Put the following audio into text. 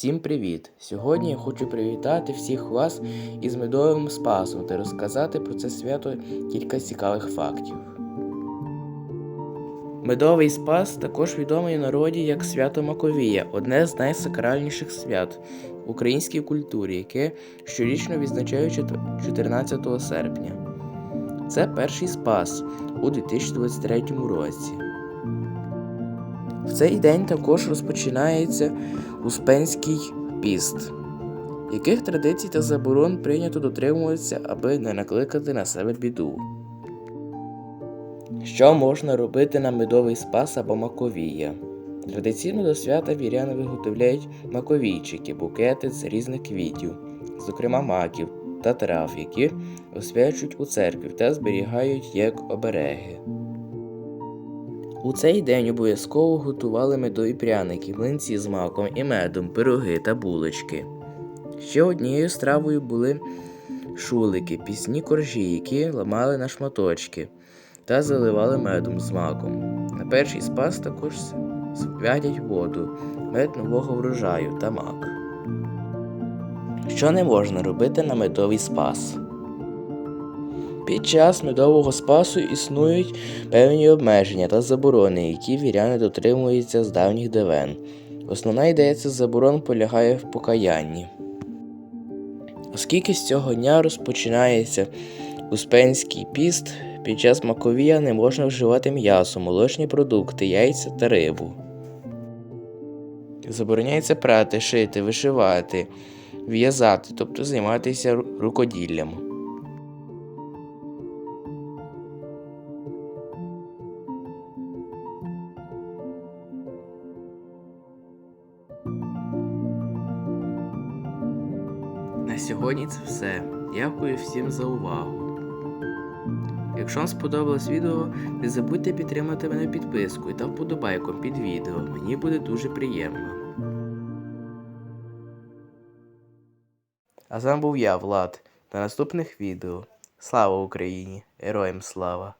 Всім привіт! Сьогодні я хочу привітати всіх вас із медовим спасом та розказати про це свято кілька цікавих фактів. Медовий спас також відомий в народі як свято Маковія, одне з найсакральніших свят в українській культурі, яке щорічно відзначають 14 серпня. Це перший спас у 2023 році. В цей день також розпочинається Успенський піст, яких традицій та заборон прийнято дотримуватися, аби не накликати на себе біду. Що можна робити на медовий спас або маковія? Традиційно до свята віряни виготовляють маковійчики, букети з різних квітів, зокрема маків та трав, які освячують у церкві та зберігають як обереги. У цей день обов'язково готували медові пряники, млинці з маком і медом, пироги та булочки. Ще однією стравою були шулики, пісні коржі, які ламали на шматочки та заливали медом з маком. На перший спас також святять воду, мед нового врожаю та мак. Що не можна робити на медовий спас? Під час медового спасу існують певні обмеження та заборони, які віряни дотримуються з давніх давен. Основна ідея цих заборон полягає в покаянні. Оскільки з цього дня розпочинається Успенський піст, під час маковія не можна вживати м'ясо, молочні продукти, яйця та рибу. Забороняється прати, шити, вишивати, в'язати, тобто займатися рукоділлям. На сьогодні це все. Дякую всім за увагу. Якщо вам сподобалось відео, не забудьте підтримати мене підпискою та вподобайком під відео. Мені буде дуже приємно. А з вами був я, Влад, на наступних відео. Слава Україні! Героям слава!